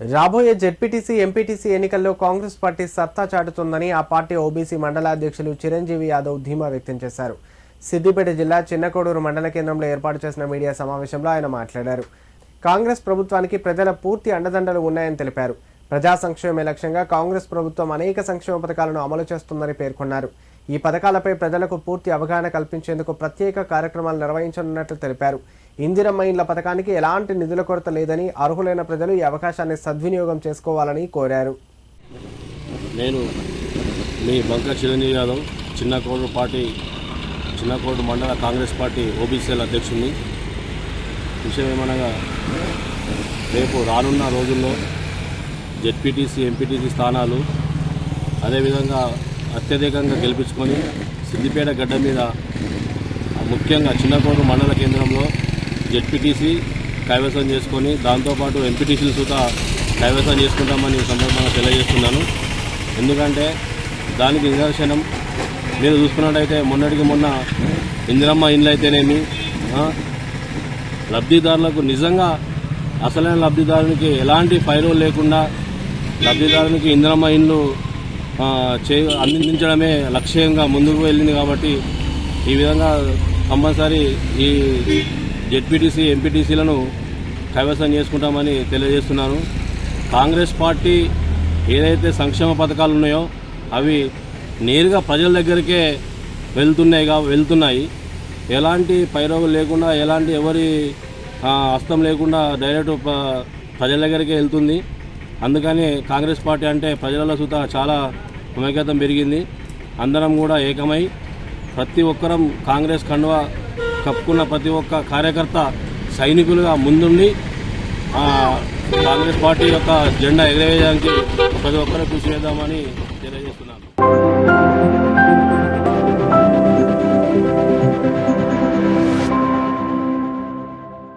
రాబోయే ZPTC MPTC ఎన్నికల్లో Congress party సత్తా చాటుతుందని ఆ పార్టీ ఓబీసీ మండలాధ్యక్షులు చిరంజీవి యాదవ్ ధీమా వ్యక్తం చేశారు. సిద్దిపేట జిల్లా చిన్నకోడూరు మండల కేంద్రంలో ఏర్పాటు చేసిన మీడియా సమావేశంలో ఆయన మాట్లాడారు. కాంగ్రెస్ ప్రభుత్వానికి ప్రజల పూర్తి అండదండలు ఉన్నాయని తెలిపారు. ప్రజా సంక్షేమే లక్ష్యంగా కాంగ్రెస్ ప్రభుత్వం అనేక సంక్షేమ పథకాలను అమలు చేస్తుందని పేర్కొన్నారు. ఈ పథకాలపై ప్రజలకు పూర్తి అవగాహన కల్పించేందుకు ప్రత్యేక కార్యక్రమాలు నిర్వహించనున్నట్లు తెలిపారు. ఇందిరమ్మ ఇండ్ల పథకానికి ఎలాంటి నిధుల కొరత లేదని అర్హులైన ప్రజలు ఈ అవకాశాన్ని సద్వినియోగం చేసుకోవాలని కోరారు. నేను మీ బంక చిరంజీవి యాదవ్ చిన్నకోడు పార్టీ చిన్నకోడు మండల కాంగ్రెస్ పార్టీ ఓబీసీల అధ్యక్షుడిని. విషయం ఏమనగా రేపు రానున్న రోజుల్లో జెడ్పీటీసీ ఎంపీటీసీ స్థానాలు అదేవిధంగా అత్యధికంగా గెలిపించుకొని సిద్దిపేట గడ్డ మీద ముఖ్యంగా చిన్నకోడు మండల కేంద్రంలో జెడ్పీటీసీ కైవసం చేసుకొని దాంతోపాటు ఎంపీటీసీలు సుతా కైవసం చేసుకుంటామని సందర్భంగా తెలియజేస్తున్నాను. ఎందుకంటే దానికి నిదర్శనం మీరు చూసుకున్నట్టయితే మొన్నటికి మొన్న ఇందిరమ్మ ఇండ్లు అయితేనేమి లబ్ధిదారులకు నిజంగా అసలైన లబ్ధిదారునికి ఎలాంటి ఫైలు లేకుండా లబ్ధిదారునికి ఇందిరమ్మ ఇండ్లు చే అందించడమే లక్ష్యంగా ముందుకు వెళ్ళింది కాబట్టి ఈ విధంగా కంపల్సరీ ఈ జెడ్పీటీసీ ఎంపీటీసీలను కైవసం చేసుకుంటామని తెలియజేస్తున్నాను కాంగ్రెస్ పార్టీ ఏదైతే సంక్షేమ పథకాలు ఉన్నాయో అవి నేరుగా ప్రజల దగ్గరికే వెళ్తున్నాయి కా వెళ్తున్నాయి. ఎలాంటి పైరోగులు లేకుండా ఎలాంటి ఎవరి హస్తం లేకుండా డైరెక్ట్ ప్రజల దగ్గరికే వెళ్తుంది. అందుకని కాంగ్రెస్ పార్టీ అంటే ప్రజలలో సుత చాలా మమేకతం పెరిగింది. అందరం కూడా ఏకమై ప్రతి ఒక్కరం కాంగ్రెస్ కండువా కప్పుకున్న ప్రతి ఒక్క కార్యకర్త సైనికులుగా ముందుండి కాంగ్రెస్ పార్టీ యొక్క జెండా ఎగరవేయడానికి ప్రతి ఒక్కరూ కృషి చేద్దామని తెలియజేస్తున్నాను.